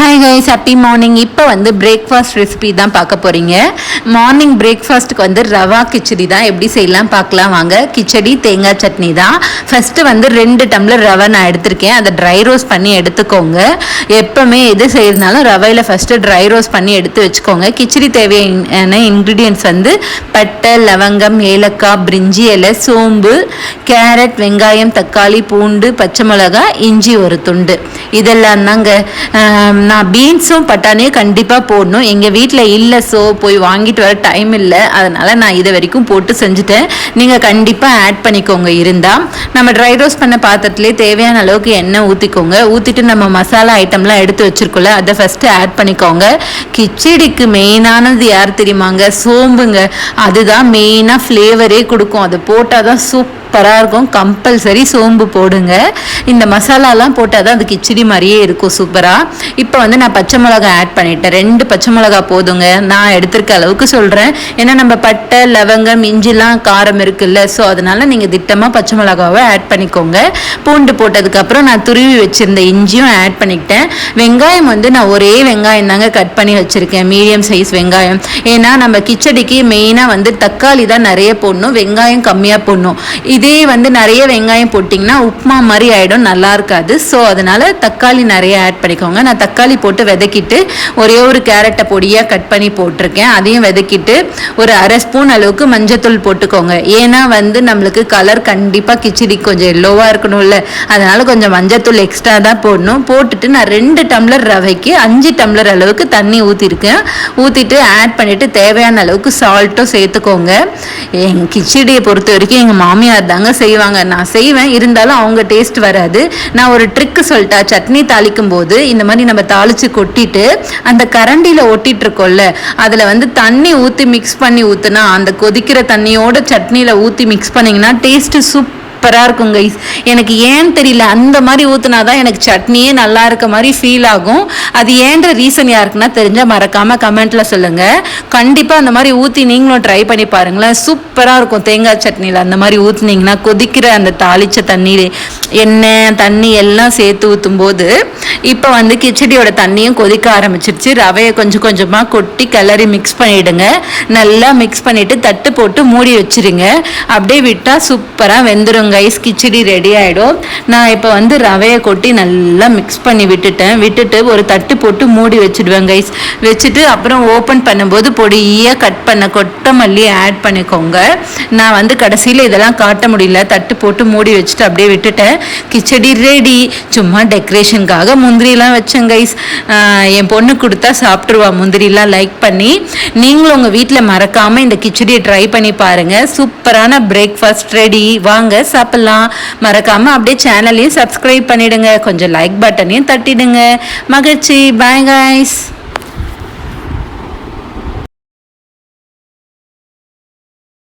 Hi guys happy morning இப்போ வந்து breakfast recipe தான் பார்க்க போகிறீங்க மார்னிங் பிரேக்ஃபாஸ்ட்டுக்கு வந்து ரவா கிச்சடி தான். எப்படி செய்யலாம் பார்க்கலாம் வாங்க. கிச்சடி தேங்காய் சட்னி தான். ஃபஸ்ட்டு வந்து ரெண்டு டம்ளர் ரவை நான் எடுத்திருக்கேன். அதை ட்ரை ரோஸ் பண்ணி எடுத்துக்கோங்க. எப்போவுமே எது செய்யறதுனாலும் ரவையில் ஃபஸ்ட்டு ட்ரை ரோஸ் பண்ணி எடுத்து வச்சுக்கோங்க. கிச்சடி தேவையான இன்க்ரீடியன்ட்ஸ் வந்து பட்டை லவங்கம் ஏலக்காய் பிரிஞ்சி இலை சோம்பு கேரட் வெங்காயம் தக்காளி பூண்டு பச்சை மிளகாய் இஞ்சி ஒரு துண்டு. இதெல்லாம் தாங்க நான் பீன்ஸும் பட்டாணியும் கண்டிப்பாக போடணும். எங்கள் வீட்டில் இல்லை ஸோ போய் வாங்கிட்டு வர டைம் இல்லை. அதனால் நான் இது வரைக்கும் போட்டு செஞ்சுட்டேன். நீங்கள் கண்டிப்பாக ஆட் பண்ணிக்கோங்க இருந்தால் நம்ம ட்ரை ரோஸ்ட் பண்ண பாத்திரத்துலேயே தேவையான அளவுக்கு எண்ணெய் ஊற்றிக்கோங்க ஊற்றிட்டு நம்ம மசாலா ஐட்டம்லாம் எடுத்து வச்சுருக்கோம்ல அதை ஃபஸ்ட்டு ஆட் பண்ணிக்கோங்க. கிச்சடிக்கு மெயினானது யார் தெரியுமாங்க? சோம்புங்க. அதுதான் மெயினாக ஃப்ளேவரே கொடுக்கும். அதை போட்டால் தான் சூப்பராக இருக்கும். கம்பல்சரி சோம்பு போடுங்க. இந்த மசாலாலாம் போட்டால் தான் அது கிச்சடி மாதிரியே இருக்கும் சூப்பராக இப்போ வந்து நான் பச்சை மிளகா ஆட் பண்ணிட்டேன். ரெண்டு பச்சை மிளகா போதுங்க. நான் எடுத்திருக்க அளவுக்கு சொல்கிறேன் ஏன்னா நம்ம பட்டை லவங்கம் இஞ்சிலாம் காரம் இருக்குல்ல. ஸோ அதனால நீங்கள் திட்டமாக பச்சை மிளகாவை ஆட் பண்ணிக்கோங்க. பூண்டு போட்டதுக்கப்புறம் நான் துருவி வச்சுருந்த இஞ்சியும் ஆட் பண்ணிக்கிட்டேன். வெங்காயம் வந்து நான் ஒரே வெங்காயம் தாங்க கட் பண்ணி வச்சுருக்கேன். மீடியம் சைஸ் வெங்காயம். ஏன்னா நம்ம கிச்சடிக்கு மெயினாக வந்து தக்காளி தான் நிறைய போடணும். வெங்காயம் கம்மியாக போடணும். இதே வந்து நிறைய வெங்காயம் போட்டிங்கன்னா உப்புமா மாதிரி ஆகிடும் நல்லா இருக்காது. ஸோ அதனால் தக்காளி நிறைய ஆட் பண்ணிக்கோங்க. நான் தக்காளி போட்டு விதக்கிட்டு ஒரே ஒரு கேரட்டை பொடியாக கட் பண்ணி போட்டிருக்கேன். அதையும் விதக்கிட்டு ஒரு அரை ஸ்பூன் அளவுக்கு மஞ்சத்தூள் போட்டுக்கோங்க. ஏன்னா வந்து நம்மளுக்கு கலர் கண்டிப்பாக கிச்சடி கொஞ்சம் எல்லோவாக இருக்கணும்ல. அதனால் கொஞ்சம் மஞ்சத்தூள் எக்ஸ்ட்ரா தான் போடணும். போட்டுட்டு நான் ரெண்டு டம்ளர் ரவைக்கு அஞ்சு டம்ளர் அளவுக்கு தண்ணி ஊற்றிருக்கேன் ஊற்றிட்டு ஆட் பண்ணிவிட்டு தேவையான அளவுக்கு சால்ட்டும் சேர்த்துக்கோங்க. எங்கள் கிச்சடியை பொறுத்த வரைக்கும் எங்கள் மாமியார் தாங்க செய்வாங்க. நான் செய்வேன். இருந்தாலும் அவங்க டேஸ்ட் வராது. நான் ஒரு ட்ரிக்கு சொல்லிட்டா சட்னி தாளிக்கும் போது இந்த மாதிரி நம்ம தாளித்து கொட்டிட்டு அந்த கரண்டியில் ஒட்டிட்டு இருக்கோம்ல அதில் வந்து தண்ணி ஊற்றி மிக்ஸ் பண்ணி ஊற்றுனா அந்த கொதிக்கிற தண்ணியோட சட்னியில் ஊற்றி மிக்ஸ் பண்ணிங்கன்னா டேஸ்ட்டு சூப் சூப்பராக இருக்கும் கைஸ் எனக்கு ஏன்னு தெரியல அந்த மாதிரி ஊற்றுனா தான் எனக்கு சட்னியே நல்லா இருக்க மாதிரி ஃபீல் ஆகும். அது ஏன்ற ரீசன் யாருக்குன்னா தெரிஞ்சால் மறக்காமல் கமெண்ட்டில் சொல்லுங்கள் கண்டிப்பாக அந்த மாதிரி ஊற்றி நீங்களும் ட்ரை பண்ணி பாருங்களேன். சூப்பராக இருக்கும் தேங்காய் சட்னியில் அந்த மாதிரி ஊற்றுனீங்கன்னா கொதிக்கிற அந்த தாளிச்ச தண்ணீர் எண்ணெய் தண்ணி எல்லாம் சேர்த்து ஊற்றும் போது இப்போ வந்து கிச்சடியோட தண்ணியும் கொதிக்க ஆரம்பிச்சிருச்சு. ரவையை கொஞ்சம் கொஞ்சமாக கொட்டி கிளறி மிக்ஸ் பண்ணிவிடுங்க நல்லா மிக்ஸ் பண்ணிவிட்டு தட்டு போட்டு மூடி வச்சுருங்க. அப்படியே விட்டால் சூப்பராக வெந்துருங்க. கைஸ் கிச்சடி ரெடி ஆகிடும் நான் இப்போ வந்து ரவையை கொட்டி நல்லா மிக்ஸ் பண்ணி விட்டுட்டேன். விட்டுட்டு ஒரு தட்டு போட்டு மூடி வச்சுடுவேன் கைஸ் வச்சுட்டு அப்புறம் ஓப்பன் பண்ணும்போது பொடியாக கட் பண்ண கொட்டமல்லி ஆட் பண்ணிக்கோங்க. நான் வந்து கடைசியில் இதெல்லாம் காட்ட முடியல. தட்டு போட்டு மூடி வச்சுட்டு அப்படியே விட்டுட்டேன். கிச்சடி ரெடி சும்மா டெக்கரேஷனுக்காக முந்திரிலாம் வச்சேன் கைஸ் என் பொண்ணு கொடுத்தா சாப்பிட்ருவா முந்திரிலாம் லைக் பண்ணி. நீங்களும் உங்கள் வீட்டில் மறக்காமல் இந்த கிச்சடியை ட்ரை பண்ணி பாருங்கள் சூப்பரான பிரேக்ஃபாஸ்ட் ரெடி வாங்க சாப்பிட்லாம் மறக்காமல் அப்படியே சேனலையும் சப்ஸ்கிரைப் பண்ணிடுங்க. கொஞ்சம் லைக் பட்டனையும் தட்டிடுங்க. மகிழ்ச்சி. Bye guys